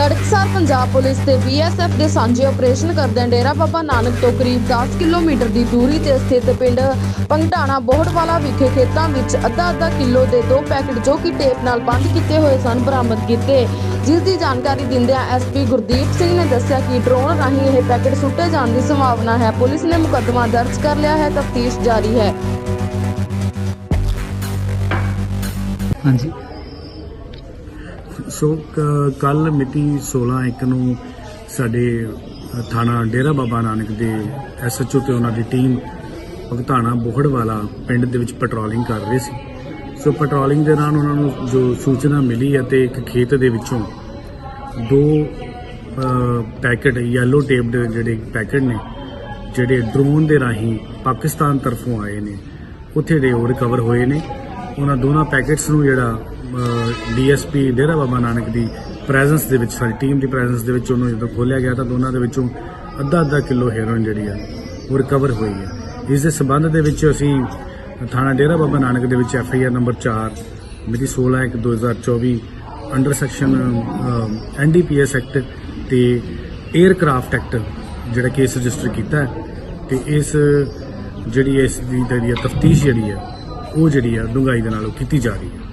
ਤੜਕਸਾਰ Punjab police ਤੇ BSF ਦੇ ਸਾਂਝੇ ਆਪਰੇਸ਼ਨ ਕਰਦਿਆਂ ਡੇਰਾ ਬਾਬਾ ਨਾਨਕ ਤੋਂ ਕਰੀਬ 10 ਕਿਲੋਮੀਟਰ ਦੀ ਦੂਰੀ ਤੇ ਸਥਿਤ ਪਿੰਡ ਪੰਗਟਾਣਾ ਬੋਹੜਵਾਲਾ ਵਿਖੇ ਖੇਤਾਂ ਵਿੱਚ ਅੱਧਾ ਅੱਧਾ ਕਿਲੋ ਦੇ ਦੋ ਪੈਕੇਟ ਜੋ ਕਿ ਟੇਪ ਨਾਲ ਬੰਦ ਕੀਤੇ ਹੋਏ ਸਨ, ਬਰਾਮਦ ਕੀਤੇ। ਜਿਸ ਦੀ ਜਾਣਕਾਰੀ ਦਿੰਦਿਆਂ ਐਸਪੀ ਗੁਰਦੀਪ ਸਿੰਘ ਨੇ ਦੱਸਿਆ ਕਿ ਡਰੋਨ ਰਾਹੀਂ ਇਹ ਪੈਕੇਟ ਸੁੱਟੇ ਜਾਣ ਦੀ ਸੰਭਾਵਨਾ ਹੈ। ਪੁਲਿਸ ਨੇ ਮੁਕੱਦਮਾ ਦਰਜ ਕਰ ਲਿਆ ਹੈ, ਤਫਤੀਸ਼ ਜਾਰੀ ਹੈ। ਹਾਂਜੀ। ਸੋ ਕੱਲ ਮਿਤੀ 16 ਇੱਕ ਨੂੰ ਸਾਡੇ ਥਾਣਾ ਡੇਰਾ ਬਾਬਾ ਨਾਨਕ ਦੇ ਐਸਐਚਓ ਤੇ ਉਹਨਾਂ ਦੀ ਟੀਮ ਭਗਤਾਣਾ ਬੋਹੜਵਾਲਾ ਪਿੰਡ ਦੇ ਵਿੱਚ ਪੈਟਰੋਲਿੰਗ ਕਰ ਰਹੇ ਸੀ। ਸੋ ਪੈਟਰੋਲਿੰਗ ਦੇ ਦੌਰਾਨ ਉਹਨਾਂ ਨੂੰ ਜੋ ਸੂਚਨਾ ਮਿਲੀ ਅਤੇ ਇੱਕ ਖੇਤ ਦੇ ਵਿੱਚੋਂ ਦੋ ਅ, ਪੈਕੇਟ ਯੈਲੋ ਟੇਪ ਦੇ ਜਿਹੜੇ ਪੈਕੇਟ ਨੇ ਜਿਹੜੇ ਡਰੋਨ ਦੇ ਰਾਹੀਂ ਪਾਕਿਸਤਾਨ ਤਰਫੋਂ ਆਏ ਨੇ ਉੱਥੇ ਦੇ ਉਹ ਰਿਕਵਰ ਹੋਏ ਨੇ। ਉਹਨਾਂ ਦੋਨਾਂ ਪੈਕੇਟਸ ਨੂੰ ਜਿਹੜਾ ਡੀਐਸਪੀ ਡੇਰਾ ਬਾਬਾ ਨਾਨਕ ਦੀ ਪ੍ਰੈਜ਼ੈਂਸ ਦੇ ਵਿੱਚ ਸਾਡੀ ਟੀਮ ਦੀ ਪ੍ਰੈਜ਼ੈਂਸ ਦੇ ਵਿੱਚ ਉਹਨੂੰ ਜਦੋਂ ਖੋਲਿਆ ਗਿਆ ਤਾਂ ਦੋਨਾਂ ਦੇ ਵਿੱਚੋਂ ਅੱਧਾ ਅੱਧਾ ਕਿਲੋ ਹੈਰੋਇਨ ਜਿਹੜੀ ਆ, ਉਹ ਰਿਕਵਰ ਹੋਈ ਹੈ ਇਸ ਦੇ ਸਬੰਧ ਦੇ ਵਿੱਚ ਅਸੀਂ ਥਾਣਾ ਡੇਰਾ ਬਾਬਾ ਨਾਨਕ ਦੇ ਵਿੱਚ ਐਫ ਆਈ ਆਰ ਨੰਬਰ 4 ਮਿਤੀ 16 1 2024 ਅੰਡਰ ਸੈਕਸ਼ਨ ਐਨਡੀਪੀਐਸ ਐਕਟ ਤੇ 에ਅਰਕ੍ਰਾਫਟ ਐਕਟ ਜਿਹੜਾ ਕੇਸ ਰਜਿਸਟਰ ਕੀਤਾ ਹੈ, ਤੇ ਇਸ ਜਿਹੜੀ ਇਸ ਦੀ ਜਿਹੜੀ ਤਫਤੀਸ਼ ਜਿਹੜੀ ਹੈ ਉਹ ਜਿਹੜੀ ਆ ਡੂੰਘਾਈ ਦੇ ਨਾਲ ਕੀਤੀ ਜਾ ਰਹੀ ਹੈ